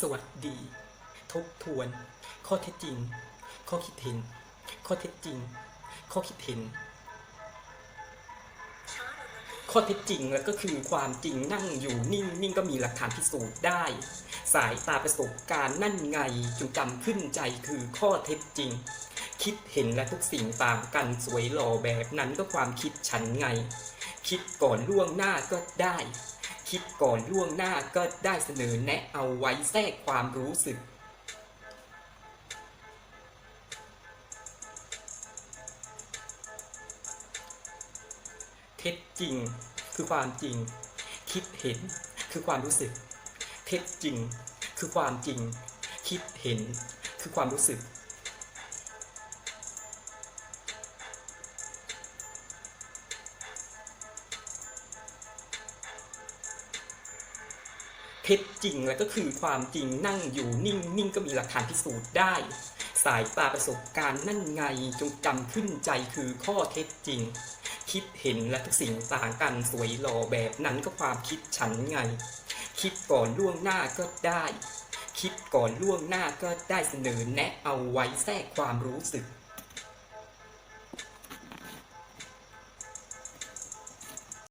สวัสดี ทบทวน ข้อเท็จจริง ข้อคิดเห็น ข้อเท็จจริง ข้อคิดเห็น ข้อเท็จจริงแล้วก็คือความจริงนั่งอยู่นิ่งนิ่งก็มีหลักฐานพิสูจน์ได้ สายตาประสบการณ์นั่นไงจงจำขึ้นใจคือข้อเท็จจริง คิดเห็นและทุกสิ่งต่างกันสวยหล่อแบบนั้นก็ความคิดฉันไง คิดก่อนล่วงหน้าก็ได้ คิดก่อนล่วงหน้าก็ได้เสนอแนะเอาไว้แทรกความรู้สึก เท็จจริงคือความจริง คิดเห็นคือความรู้สึก เท็จจริงคือความจริง คิดเห็นคือความรู้สึก ท็จจริงแล้วก็คือความจริงนั่งอยู่นิ่งนิ่งก็มีหลักฐานพิสูจน์ได้ สายตาประสบการณ์นั่นไงจงจำขึ้นใจคือข้อเท็จจริง คิดเห็นและทุกสิ่งต่างกันสวยหล่อแบบนั้นก็ความคิดฉันไง คิดก่อนล่วงหน้าก็ได้ คิดก่อนล่วงหน้าก็ได้เสนอแนะเอาไว้แทรกความรู้สึก